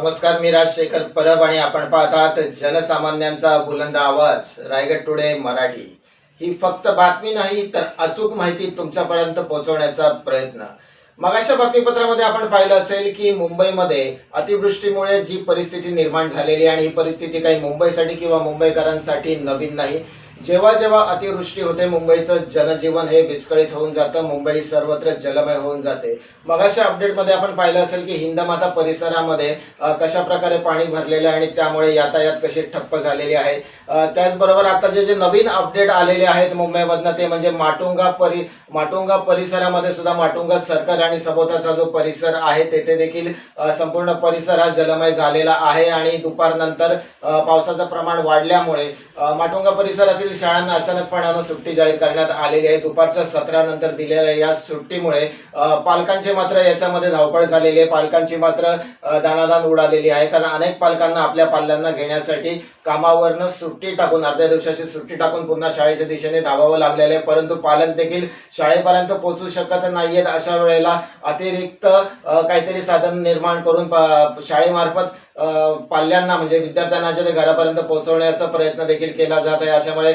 नमस्कार मी राजशेखर परब आणि आपण पाहतात जनसामान्यांचा बुलंद आवाज रायगड टुडे मराठी. ही फक्त बातमी नाही तर अचूक माहिती तुमच्यापर्यंत पोहोचवण्याचा प्रयत्न. मगाशा बातमीपत्रामध्ये आपण पाहिलं असेल की मुंबईमध्ये अतिवृष्टीमुळे जी परिस्थिती निर्माण झालेली आहे आणि ही परिस्थिती काही मुंबईसाठी किंवा मुंबईकरांसाठी नवीन नाही जेव्हा जेव्हा अतिवृष्टी होते मुंबईचं जनजीवन हे विस्कळीत होऊन जातं मुंबई सर्वत्र जलमय होऊन जाते. मगाशा अपडेटमध्ये आपण पाहिलं असेल की हिंदमाता परिसरामध्ये कशा प्रकारे पाणी भरलेलं आहे आणि त्यामुळे यातायात कशी ठप्प झालेली आहे. त्याचबरोबर आता जे जे नवीन अपडेट आलेले आहेत मुंबईमधनं ते म्हणजे माटुंगा परि माटुंगा परिसरामध्ये सुद्धा माटुंगा सर्कल आणि सभोवताचा जो परिसर आहे तेथे देखील संपूर्ण परिसर हा जलमय झालेला आहे आणि दुपारनंतर पावसाचं प्रमाण वाढल्यामुळे माटुंगा परिसरातील शाळांना अचानकपणानं सुट्टी जाहीर करण्यात आलेली आहे. दुपारच्या सत्रानंतर दिलेल्या या सुट्टीमुळे पालकांचे पालकांची मात्र याच्यामध्ये धावपळ झालेली आहे. पालकांची मात्र दानादान उडालेली आहे. कारण अनेक पालकांना आपल्या पाल्यांना घेण्यासाठी कामावरनं सुट्टी टाकून अर्ध्या दिवसाची सुट्टी टाकून पुन्हा शाळेच्या दिशेने धावावं लागलेलं आहे. परंतु पालक देखील शाळेपर्यंत पोहोचू शकत नाहीयेत अशा वेळेला अतिरिक्त काहीतरी साधन निर्माण करून शाळेमार्फत पाल्यांना म्हणजे विद्यार्थ्यांना जे ते घरापर्यंत पोहोचवण्याचा प्रयत्न देखील केला जात आहे. अशामुळे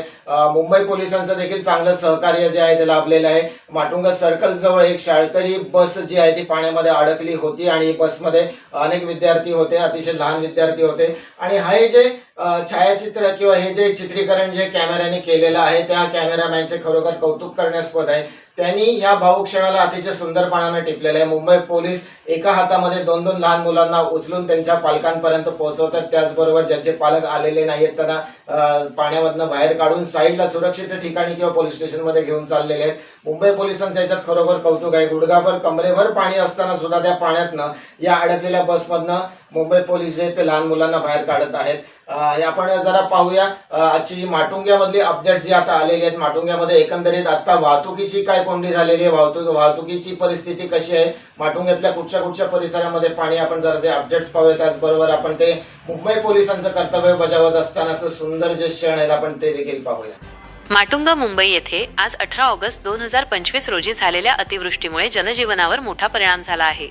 मुंबई पोलिसांचं देखील चांगलं सहकार्य जे आहे ते लाभलेलं आहे. माटुंगा सर्कल जवळ एक शाळकरी बस जी आहे ती पाण्यामध्ये अडकली होती आणि बसमध्ये अनेक विद्यार्थी होते अतिशय लहान विद्यार्थी होते. आणि हे जे छायाचित्र किंवा हे जे चित्रीकरण जे कॅमेऱ्याने केलेलं आहे त्या कॅमेरामॅनचे खरोखर कौतुक करण्यास्पद आहे. त्यांनी ह्या भाऊक क्षणाला अतिशय सुंदरपणाने टिपलेलं आहे. मुंबई पोलीस एका हातामध्ये दोन दोन लहान मुलांना उचलून त्यांच्या पालकांपर्यंत पोहोचवतात. त्याचबरोबर ज्यांचे पालक आलेले नाहीत त्यांना पाण्यामधनं बाहेर काढून साईडला सुरक्षित ठिकाणी किंवा पोलीस स्टेशनमध्ये घेऊन चाललेले आहेत. मुंबई पोलिसांचं याच्यात खरोखर कौतुक आहे. गुडघाभर कमरेभर पाणी असताना सुद्धा त्या पाण्यातनं या अडकलेल्या बसमधनं मुंबई पोलीस जे ते लहान मुलांना बाहेर काढत आहेत. आपण जरा पाहूया. आजची माटुंग्यामधली अपडेट्स जी आता आलेली आहेत माटुंग्यामध्ये एकंदरीत आता वाहतुकीची काय कोंडी झालेली आहे? वाहतूक वाहतुकीची परिस्थिती कशी आहे? माटुंग्यातल्या कुठच्या कुठच्या परिसरामध्ये पाणी आपण जरा ते अपडेट्स पाहूया त्याचबरोबर आपण ते मुंबई पोलिसांचं कर्तव्य बजावत असतानाचं सुंदर जे क्षण आहेत आपण ते देखील पाहूया माटुंगा मुंबई येथे आज अठरा ऑगस्ट दोन हजार पंचवीस रोजी झालेल्या अतिवृष्टीमुळे जनजीवनावर मोठा परिणाम झाला आहे.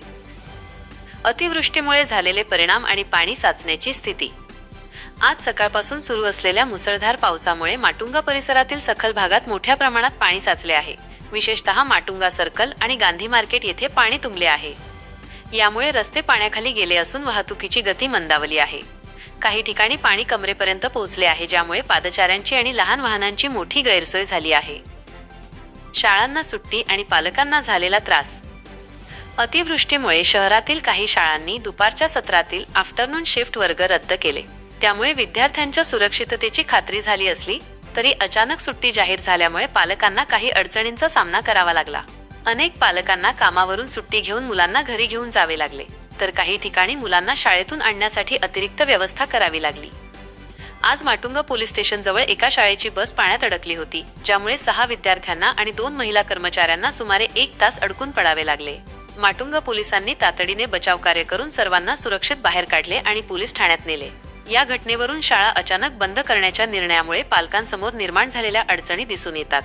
अतिवृष्टीमुळे झालेले परिणाम आणि पाणी साचण्याची स्थिती. आज सकाळपासून सुरू असलेल्या मुसळधार पावसामुळे माटुंगा परिसरातील सखल भागात मोठ्या प्रमाणात पाणी साचले आहे. विशेषतः माटुंगा सर्कल आणि गांधी मार्केट येथे पाणी तुंबले आहे. यामुळे रस्ते पाण्याखाली गेले असून वाहतुकीची गती मंदावली आहे. काही ठिकाणी पाणी कमरेपर्यंत पोहोचले आहे ज्यामुळे पादचाऱ्यांची आणि लहान वाहनांची मोठी गैरसोय झाली आहे. शाळांना सुट्टी आणि पालकांना झालेला त्रास. अतिवृष्टीमुळे शहरातील काही शाळांनी दुपारच्या सत्रातील आफ्टरनून शिफ्ट वर्ग रद्द केले. त्यामुळे विद्यार्थ्यांच्या सुरक्षिततेची खात्री झाली असली तरी अचानक सुट्टी जाहीर झाल्यामुळे पालकांना काही अडचणींचा सामना करावा लागला. अनेक पालकांना कामावरून सुट्टी घेऊन मुलांना घरी घेऊन जावे लागले तर काही ठिकाणी मुलांना शाळेतून आणण्यासाठी अतिरिक्त व्यवस्था करावी लागली. आज माटुंगा पोलीस स्टेशन जवळ एका शाळेची बस पाण्यात अडकली होती ज्यामुळे सहा विद्यार्थ्यांना आणि दोन महिला कर्मचाऱ्यांना सुमारे एक तास अडकून पडावे लागले. माटुंगा पोलिसांनी तातडीने बचाव कार्य करून सर्वांना सुरक्षित बाहेर काढले आणि पोलीस ठाण्यात नेले. या घटनेवरून शाळा अचानक बंद करण्याच्या निर्णयामुळे पालकांसमोर निर्माण झालेल्या अडचणी दिसून येतात.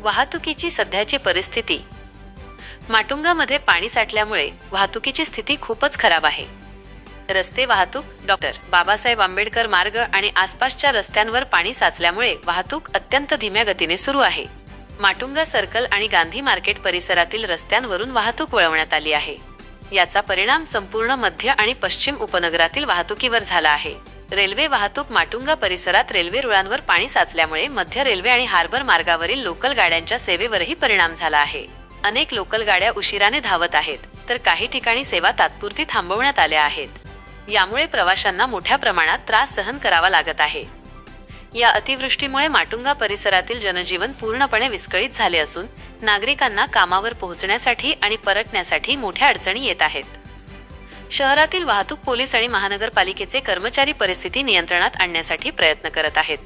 वाहतुकीची सध्याची परिस्थिती. माटुंगामध्ये पाणी साठल्यामुळे वाहतुकीची स्थिती खूपच खराब आहे. रस्ते वाहतूक डॉक्टर बाबासाहेब आंबेडकर मार्ग आणि आसपासच्या रस्त्यांवर पाणी साचल्यामुळे वाहतूक अत्यंत धीम्या गतीने सुरू आहे. माटुंगा सर्कल आणि गांधी मार्केट परिसरातील रस्त्यांवरून वाहतूक वळवण्यात आली आहे. याचा परिणाम संपूर्ण मध्य आणि पश्चिम उपनगरातील वाहतुकीवर झाला आहे. रेल्वे वाहतूक माटुंगा परिसरात रेल्वे रुळांवर पाणी साचल्यामुळे मध्य रेल्वे आणि हार्बर मार्गावरील लोकल गाड्यांच्या सेवेवरही परिणाम झाला आहे. अनेक लोकल गाड्या उशिराने धावत आहेत तर काही ठिकाणी सेवा तात्पुरती थांबवण्यात आल्या आहेत. यामुळे प्रवाशांना मोठ्या प्रमाणात त्रास सहन करावा लागत आहे. या अतिवृष्टीमुळे माटुंगा परिसरातील जनजीवन पूर्णपणे विस्कळीत झाले असून नागरिकांना कामावर पोहोचण्यासाठी आणि परतण्यासाठी मोठ्या अडचणी येत आहेत. शहरातील वाहतूक पोलीस आणि महानगरपालिकेचे कर्मचारी परिस्थिती नियंत्रणात आणण्यासाठी प्रयत्न करत आहेत.